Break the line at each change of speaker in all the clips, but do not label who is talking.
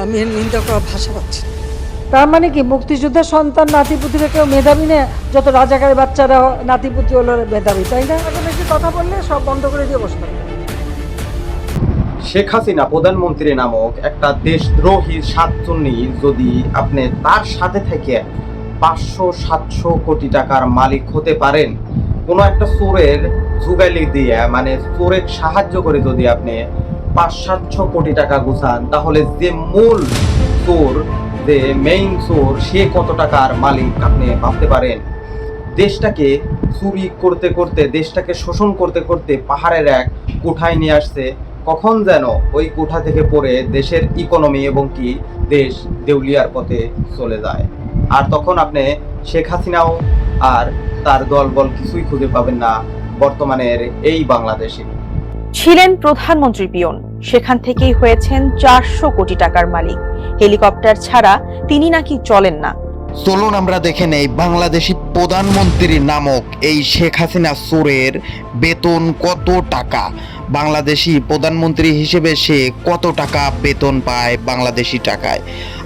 আমি এর নিন্দা করার ভাষা পাচ্ছি না।
তার মানে কি মুক্তিযুদ্ধের সন্তান নাতিপুতিরা কেউ মেধাবী নেই যত রাজাকারের বাচ্চারা নাতিপুতি হলো মেধাবী তাই না? এখন একটু কথা বললে সব বন্ধ করে দিয়ে বসতে
শেখ হাসিনা প্রধানমন্ত্রী নামক একটা দেশদ্রোহী সাতচন্নি যদি আপনি তার সাথে থেকে পাঁচশো সাতশো কোটি টাকার মালিক হতে পারেন কোনো একটা চোরের যুগালি দিয়ে মানে চোরের সাহায্য করে যদি আপনি পাঁচ সাতশো কোটি টাকা গুছান, তাহলে যে মূল চোর, যে মেইন চোর, সে কত টাকার মালিক আপনি ভাবতে পারেন? দেশটাকে চুরি করতে করতে, দেশটাকে শোষণ করতে করতে পাহাড়ের এক কোঠায় নিয়ে আসছে। কখন যেন ওই কোঠা থেকে পড়ে দেশের ইকোনমি এবং কি দেশ দেউলিয়ার পথে চলে যায়। আর তখন আপনি শেখ হাসিনাও আর তার দলবল কিছুই খুঁজে পাবেন না বর্তমানের এই বাংলাদেশে।
ছিলেন প্রধানমন্ত্রী পিয়ন। সেখান থেকেই হয়েছেন চারশো কোটি টাকার মালিক। হেলিকপ্টার ছাড়া তিনি নাকি চলেন না।
চলুন আমরা দেখে নেই বাংলাদেশি প্রধানমন্ত্রী নামক এই শেখ হাসিনা সোরের বেতন কত টাকা। বাংলাদেশি প্রধানমন্ত্রী হিসেবে সে কত টাকা বেতন পায় বাংলাদেশি টাকায়।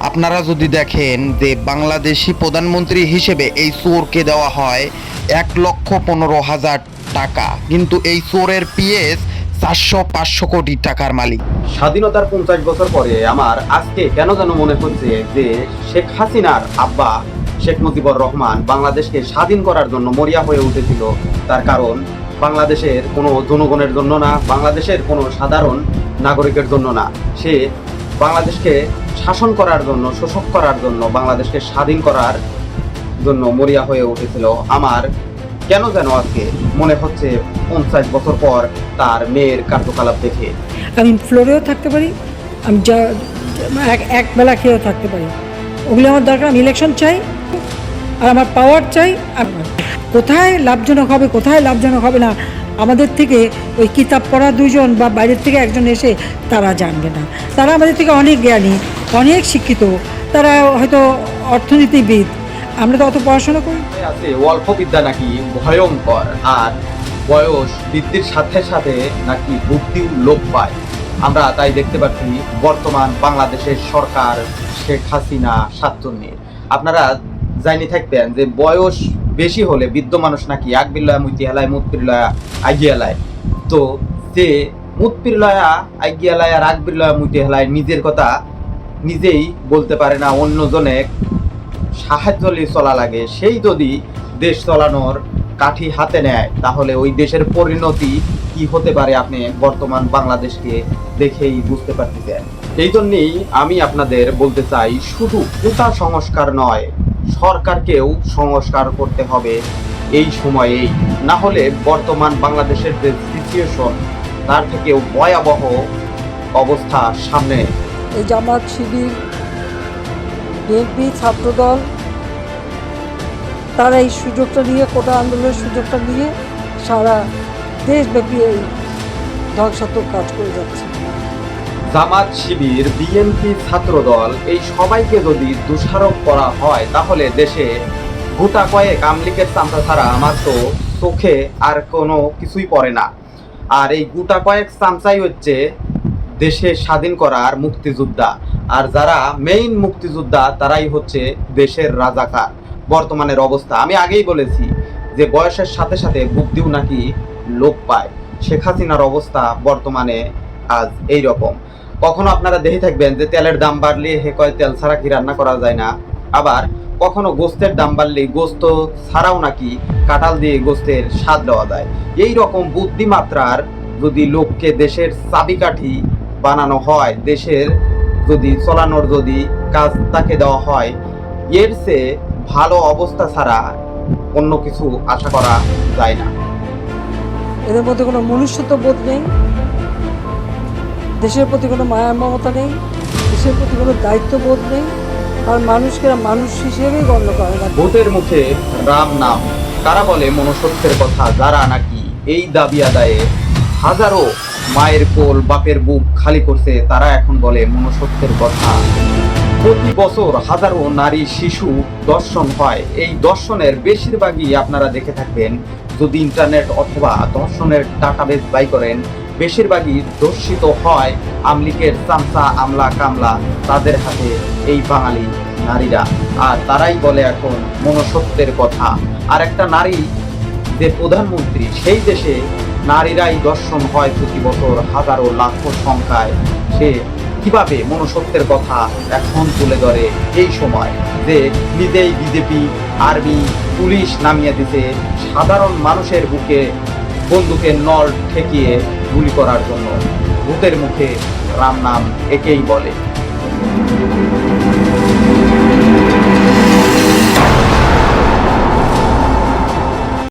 আপনারা যদি দেখেন যে বাংলাদেশি প্রধানমন্ত্রী হিসেবে এই চোরকে দেওয়া হয় এক লক্ষ পনেরো হাজার টাকা। কিন্তু এই চোরের পিএস চারশো পাঁচশো কোটি টাকার মালিক।
স্বাধীনতার পঞ্চাশ বছর পরে আমার আজকে কেন যেন মনে হচ্ছে যে শেখ হাসিনার আব্বা, শেখ মুজিবুর রহমান বাংলাদেশকে স্বাধীন করার জন্য মরিয়া হয়ে উঠেছিল। তার কারণ, বাংলাদেশের কোনো জনগণের জন্য না, বাংলাদেশের কোনো সাধারণ নাগরিকের জন্য না। সে বাংলাদেশকে শাসন করার জন্য শোষক করার জন্য, বাংলাদেশকে স্বাধীন করার জন্য মরিয়া হয়ে উঠেছিল। আমার কেন যেন আজকে মনে হচ্ছে পঞ্চাশ বছর পর তার মেয়ের কার্যকলাপ দেখে?
আমি ফ্লোরেও থাকতে পারি, আমি যা, এক বেলা খেয়েও থাকতে পারি। ওগুলো আমার দরকার, আমি ইলেকশন চাই, আর আমার পাওয়ার চাই কোথায় লাভজনক হবে, কোথায় লাভজনক হবে না, আমাদের থেকে ওই কিতাব পড়া দুজন বা বাইরের থেকে একজন এসে তারা জানবে না। তারা আমাদের থেকে অনেক জ্ঞানী, অনেক শিক্ষিত, তারা হয়তো অর্থনীতিবিদ আমরা তো অত পড়াশোনা করি
আছে অল্প বিদ্যা নাকি ভয়ঙ্কর, আর বয়স বৃদ্ধির সাথে সাথে নাকি বুদ্ধিও লোপ পায়। আমরা তাই দেখতে পাচ্ছি বর্তমান বাংলাদেশের সরকার শেখ হাসিনা সাতচন্নির আপনারা জানি থাকবেন যে বয়স বেশি হলে বৃদ্ধ মানুষ নাকি এক বিল্লয়া মুতি হেলায় মুত পিরলয়া আগিয়ালায় তো যে মুত পিরলয়া আগিয়ালায় আর আগ বিল্লয়া মুতি হেলায় নিজের কথা নিজেই বলতে পারে না, অন্যজনে সাহায্য নিয়ে চলা লাগে, সেই যদি দেশ চালানোর কাঠি হাতে নেয়, তাহলে ওই দেশের পরিণতি কি হতে পারে আপনি বর্তমান বাংলাদেশকে দেখেই বুঝতে পারতেছেন। এই জন্যেই আমি আপনাদের বলতে চাই, শুধু কোটা সংস্কার নয়, সরকারকেও সংস্কার করতে হবে এই সময়েই। না হলে বর্তমান বাংলাদেশের যে সিচুয়েশন তার থেকেও ভয়াবহ অবস্থা সামনে।
এই জামাত শিবির বিএনপি, ছাত্রদল, তারা এই সুযোগটা নিয়ে, কোটা আন্দোলনের সুযোগটা নিয়ে সারা দেশব্যাপী এই ধ্বংসাত্মক কাজ করে যাচ্ছে।
জামাত শিবির, বিএনপি, ছাত্রদল, এই সবাইকে যদি দোষারোপ করা হয়, তাহলে দেশে গোটা কয়েক আমলিকের চামড়া ছাড়া আমার তো চোখে আর কোনো কিছুই পড়ে না। আর এই গোটা কয়েক চামচাই হচ্ছে দেশে স্বাধীন করার মুক্তিযোদ্ধা। আর যারা মেইন মুক্তিযোদ্ধা, তারাই হচ্ছে দেশের রাজাকার। বর্তমানের অবস্থা। আমি আগেই বলেছি যে বয়সের সাথে সাথে বুদ্ধিও নাকি লোপ পায়। শেখ হাসিনার অবস্থা বর্তমানে আজ এই রকম কখনো আপনারা দেখে থাকবেন যে তেলের দাম বাড়লে হে কয় তেল ছাড়া কি রান্না করা যায় না? আবার কখনো গোস্তের দাম বাড়লে গোস্ত ছাড়াও নাকি কাঁঠাল দিয়ে গোস্তের স্বাদ দেওয়া যায়। এই রকম বুদ্ধিমাত্রার যদি লোককে দেশের চাবিকাঠি বানানো হয় দেশের যদি চলানোর যদি কাজ তাকে দেওয়া হয় এর চেয়ে ভালো অবস্থা ছাড়া অন্য কিছু আশা করা যায় না।
এদের মধ্যে কোনো মনুষ্যত্ব বোধ নেই দেশের প্রতি কোনো মায়া মমতা নেই দেশের প্রতি কোনো দায়িত্ববোধ নেই আর মানুষকে মানুষ হিসেবেই গণ্য করে না।
ভূতের মুখে রাম নাম কারা বলে মনুষ্যত্বের কথা যারা নাকি এই দাবি আদায়ে হাজারো মায়ের কোল, বাপের বুক খালি করছে, তারা এখন বলে মনুষ্যত্বের কথা। প্রতি বছর হাজারো নারী, শিশু দর্শন হয়। এই দর্শনের বেশিরভাগই আপনারা দেখে থাকবেন যদি ইন্টারনেট অথবা দর্শনের ডাটাবেস বাই করেন, বেশিরভাগই দর্শিত হয় আমলিকের চামচা, আমলা, কামলা, তাদের হাতে এই বাঙালি নারীরা। আর তারাই বলে এখন মনসত্বের কথা। আর একটা নারী যে প্রধানমন্ত্রী, সেই দেশে নারীরাই দর্শন হয় প্রতি বছর হাজারো লাখো সংখ্যায়। সে কীভাবে মনুষ্যত্বের কথা এখন তুলে ধরে এই সময় যে নিজেই বিজেপি, আর্মি, পুলিশ নামিয়ে দিতে সাধারণ মানুষের বুকে বন্দুকের নল ঠেকিয়ে গুলি করার জন্য ভূতের মুখে রাম নাম একেই বলে।